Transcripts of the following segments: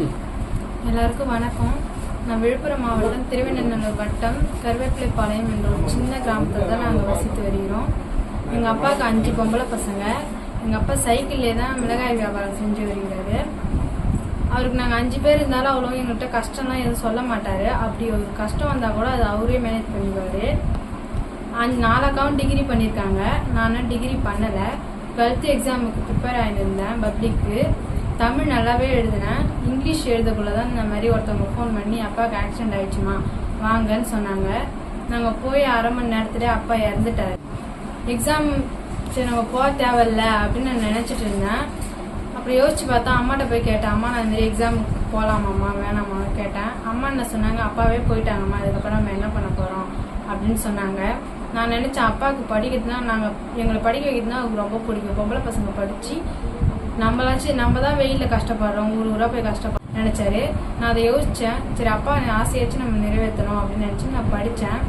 எல்லாருக்கும் வணக்கம். நான் விழுப்புரம் மாவட்டம் திருவண்ணாமலை வட்டம் கருவேப்பிலைப்பாளையம் என்ற ஒரு சின்ன கிராமத்தில் தான் நாங்கள் வசித்து வருகிறோம். எங்கள் அப்பாவுக்கு அஞ்சு பொம்பளை பசங்க. எங்கள் அப்பா சைக்கிள்லே தான் மிளகாய் வியாபாரம் செஞ்சு வருகிறாரு. அவருக்கு நாங்கள் அஞ்சு பேர் இருந்தாலும் அவ்வளோ எங்கள்கிட்ட கஷ்டம்லாம் எதுவும் சொல்ல மாட்டார். அப்படி ஒரு கஷ்டம் வந்தால் கூட அது அவரே மேனேஜ் பண்ணிடுவார் அஞ்சு நாலு டிகிரி பண்ணியிருக்காங்க. நானும் டிகிரி பண்ணலை. டுவெல்த்து எக்ஸாமுக்கு ப்ரிப்பேர் ஆகியிருந்தேன் பப்ளிக்கு. தமிழ் நல்லாவே எழுதினேன் இங்கிலீஷ் எழுதக்குள்ள தான் இந்த மாதிரி ஒருத்தவங்க ஃபோன் பண்ணி அப்பாவுக்கு ஆக்சிடென்ட் ஆயிடுச்சுமா வாங்கன்னு சொன்னாங்க. நாங்கள் போய் அரை மணி நேரத்துலேயே அப்பா இறந்துட்டார். எக்ஸாம் சரி நம்ம போக தேவையில்ல அப்படின்னு நான் நினச்சிட்டு இருந்தேன். அப்புறம் யோசிச்சு பார்த்தா அம்மாட்ட போய் கேட்டேன் அம்மா நான் இந்த எக்ஸாமுக்கு போகலாமாம்மா வேணாமா கேட்டேன். அம்மா என்ன சொன்னாங்க அப்பாவே போயிட்டாங்கம்மா அதுக்கப்புறம் நம்ம என்ன பண்ண போகிறோம் அப்படின்னு சொன்னாங்க. நான் நினச்சேன் அப்பாவுக்கு படிக்கிறதுனா நாங்கள் எங்களை படிக்க வைக்கிறதுனா அவருக்கு ரொம்ப பிடிக்கும். பொம்பளை பசங்க படித்து நம்மளாச்சும் நம்ம தான் வெயிலில் கஷ்டப்படுறோம். ஊர் ஊராக போய் கஷ்டப்பட நினச்சாரு. நான் அதை யோசித்தேன் சரி அப்பா ஆசையாச்சும் நம்ம நிறைவேற்றணும் அப்படின்னு நினச்சி நான் படித்தேன்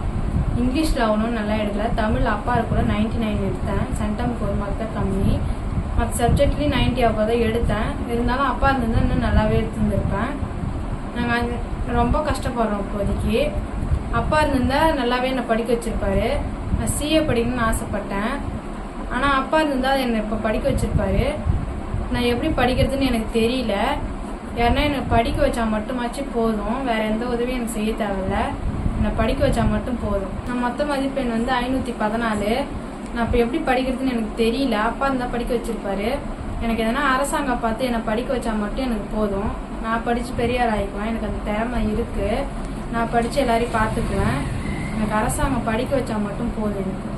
இங்கிலீஷில் ஆகணும்னு நல்லா எடுக்கல. தமிழ் அப்பா கூட நைன்டி நைன் எடுத்தேன் சென்டம்க்கு ஒரு மார்க் தான் கம்மி. மற்ற சப்ஜெக்ட்லேயும் நைன்டி அப்போ தான் எடுத்தேன். இருந்தாலும் அப்பா இருந்திருந்தா இன்னும் நல்லாவே எடுத்துருந்துருப்பேன் நாங்கள் ரொம்ப கஷ்டப்படுறோம் இப்போதைக்கு. அப்பா இருந்திருந்தா நல்லாவே என்னை படிக்க வச்சிருப்பாரு. நான் சிஏ படிக்கணும்னு ஆசைப்பட்டேன். ஆனால் அப்பா இருந்திருந்தா என்னை இப்போ படிக்க வச்சிருப்பாரு. நான் எப்படி படிக்கிறதுன்னு எனக்கு தெரியல. யாருன்னா என்னை படிக்க வச்சா மட்டுமாச்சும் போதும். வேற எந்த உதவியும் எனக்கு செய்ய தேவையில்ல. என்னை படிக்க வச்சா மட்டும் போதும். நான் மொத்த மதிப்பெண் வந்து ஐநூற்றி பதினாலு. நான் இப்போ எப்படி படிக்கிறதுன்னு எனக்கு தெரியல. அப்பா இருந்தால் படிக்க வச்சிருப்பாரு. எனக்கு எதனா அரசாங்கம் பார்த்து என்னை படிக்க வச்சா மட்டும் எனக்கு போதும். நான் படித்து பெரியார் ஆகிக்குவேன் எனக்கு அந்த திறமை இருக்குது நான் படித்து எல்லாரையும் பார்த்துக்குவேன். எனக்கு அரசாங்கம் படிக்க வச்சா மட்டும் போதும் எனக்கு.